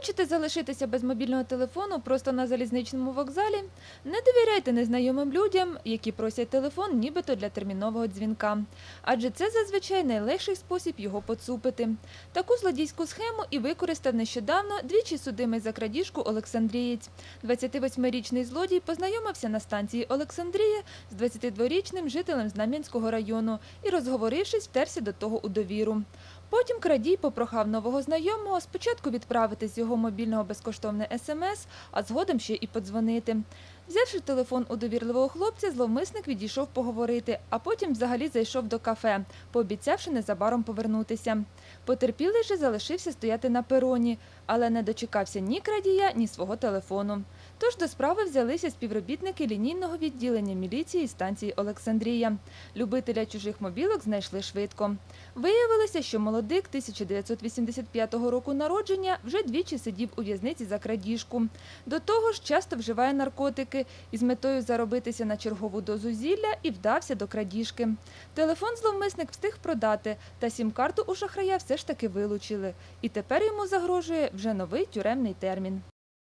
Хочете залишитися без мобільного телефону просто на залізничному вокзалі? Не довіряйте незнайомим людям, які просять телефон нібито для термінового дзвінка. Адже це зазвичай найлегший спосіб його поцупити. Таку злодійську схему і використав нещодавно двічі судимий за крадіжку Олександрієць. 28-річний злодій познайомився на станції Олександрія з 22-річним жителем Знам'янського району і, розговорившись, втерся до того у довіру. Потім крадій попрохав нового знайомого спочатку відправити з його мобільного безкоштовне смс, а згодом ще і подзвонити. Взявши телефон у довірливого хлопця, зловмисник відійшов поговорити, а потім взагалі зайшов до кафе, пообіцявши незабаром повернутися. Потерпілий же залишився стояти на пероні, але не дочекався ні крадія, ні свого телефону. Тож до справи взялися співробітники лінійного відділення міліції станції Олександрія. Любителя чужих мобілок знайшли швидко. Виявилося, що молодик 1985 року народження вже двічі сидів у в'язниці за крадіжку. До того ж, часто вживає наркотики із метою заробитися на чергову дозу зілля і вдався до крадіжки. Телефон зловмисник встиг продати, та сім-карту у шахрая все ж таки вилучили. І тепер йому загрожує вже новий тюремний термін.